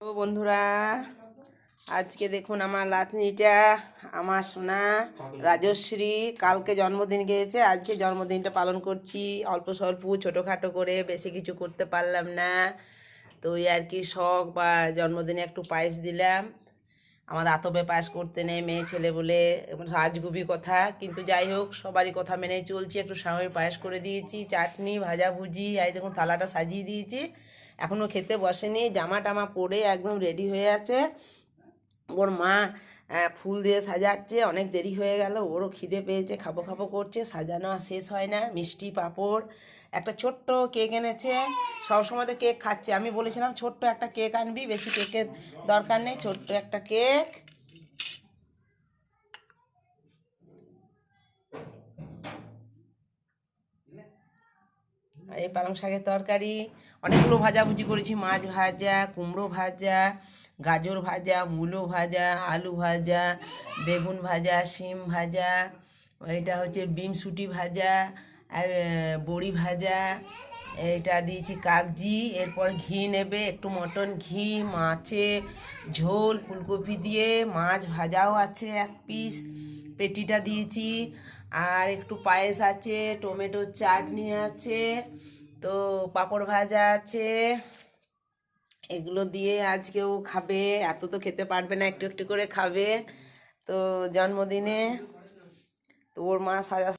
তো বন্ধুরা, আজকে দেখুন আমার লাতনিটা, আমার সোনা, রাজশ্রী, কালকে জন্মদিন গিয়েছে, আজকে জন্মদিনটা পালন করছি। অল্প স্বল্প ছোটোখাটো করে, বেশি কিছু করতে পারলাম না। তো ওই আর কি শখ বা জন্মদিনে একটু পায়েস দিলাম। আমাদের আতবে পায়েস করতে নেই, মেয়ে, ছেলে বলে রাজগুবি কথা। কিন্তু যাই হোক, সবারই কথা মেনে চলছি। একটু স্বামীর পায়েস করে দিয়েছি, চাটনি, ভাজা ভুজি, এই দেখুন থালাটা সাজিয়ে দিয়েছি। এখনও খেতে বসেনি জামা টামা পরে একদম রেডি হয়ে আছে। ওর মা ফুল দিয়ে সাজাচ্ছে, অনেক দেরি হয়ে গেল, ওরও খিদে পেয়েছে, খাব খাব করছে, সাজানো আর শেষ হয় না, মিষ্টি পাঁপড়, একটা ছোট্ট কেক এনেছে, সবসময় তো কেক খাচ্ছে, আমি বলেছিলাম ছোট্ট একটা কেক আনবি, বেশি কেকের দরকার নেই, ছোট্ট একটা কেক। এই পালং শাকের তরকারি, অনেকগুলো ভাজাভুজি করেছি, মাছ ভাজা, কুমড়ো ভাজা, গাজর ভাজা, মূলো ভাজা, আলু ভাজা, বেগুন ভাজা, শিম ভাজা, এটা হচ্ছে বিমসুটি ভাজা, আর বড়ি ভাজা, এটা দিয়েছি কাগজি, এরপর ঘি নেবে, একটু মটন ঘি, মাছে ঝোল, ফুলকপি দিয়ে, মাছ ভাজাও আছে এক পিস পেটিটা দিয়েছি। আর একটু পায়েস আছে, টমেটোর চাটনি আছে, তো পাঁপড় ভাজা আছে। এগুলো দিয়ে আজকেও খাবে, এত তো খেতে পারবে না, একটু একটু করে খাবে। তো জন্মদিনে তো ওর মা সাজা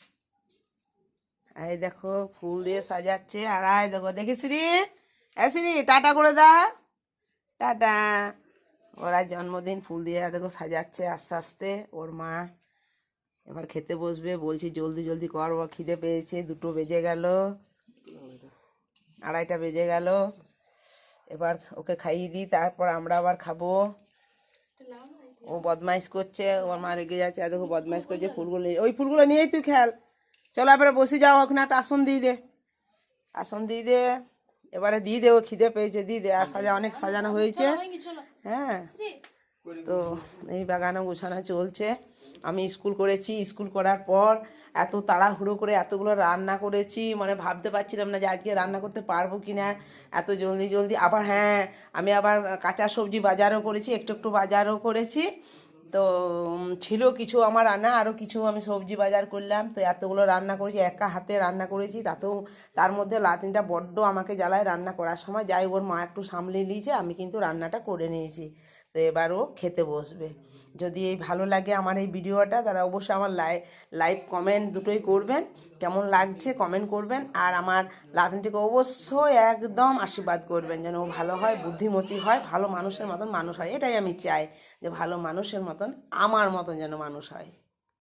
এই দেখো, ফুল দিয়ে সাজাচ্ছে। আর আয় দেখো দেখিস রে শ্রী টাটা করে দা টাটা। ওরা জন্মদিন ফুল দিয়ে দেখো সাজাচ্ছে আস্তে আস্তে, ওর মা। এবার খেতে বসবে বলছি জলদি জলদি কর ও খিদে পেয়েছে দুটো বেজে গেল আড়াইটা বেজে গেল এবার ওকে খাইয়ে দিই তারপর আমরা আবার খাব। ও বদমাইশ করছে ওর মা রেগে যাচ্ছে আর দেখো বদমাইশ করছে ফুলগুলো নিয়ে- ওই ফুলগুলো নিয়েই তুই খেল চলো এবারে বসে যাও ওখানে একটা আসন দিয়ে দে। আসন দিয়ে দে এবারে দিয়ে দে ও খিদে পেয়েছে দিয়ে দে। আর সাজা অনেক সাজানো হয়েছে। হ্যাঁ। তো এই বাগানে গোছানো চলছে। আমি স্কুল করেছি, স্কুল করার পর এত তাড়াহুড়ো করে এতগুলো রান্না করেছি মানে ভাবতে পারছিলাম না যে আজকে রান্না করতে পারব কি না এত জলদি জলদি, আবার হ্যাঁ আমি আবার কাঁচা সবজি বাজারও করেছি, একটু একটু বাজারও করেছি। তো ছিল কিছু আমার রান্না, আরও কিছু আমি সবজি বাজার করলাম। তো এতগুলো রান্না করেছি, একা হাতে রান্না করেছি, তাতেও তার মধ্যে লাতিনটা বড্ড আমাকে জ্বালায় রান্না করার সময়। যাই ওর মা একটু সামলে নিয়েছে, আমি কিন্তু রান্নাটা করে নিয়েছি। তো এবার ও খেতে বসবে। যদি এই ভালো লাগে আমার এই ভিডিওটা তারা অবশ্যই আমার লাই লাইভ কমেন্ট দুটোই করবেন। কেমন লাগছে কমেন্ট করবেন। আর আমার লাতনটিকে অবশ্যই একদম আশীর্বাদ করবেন, যেন ও ভালো হয়, বুদ্ধিমতী হয়, ভালো মানুষের মতন মানুষ হয়। এটাই আমি চাই, যে ভালো মানুষের মতন, আমার মতন যেন মানুষ হয়।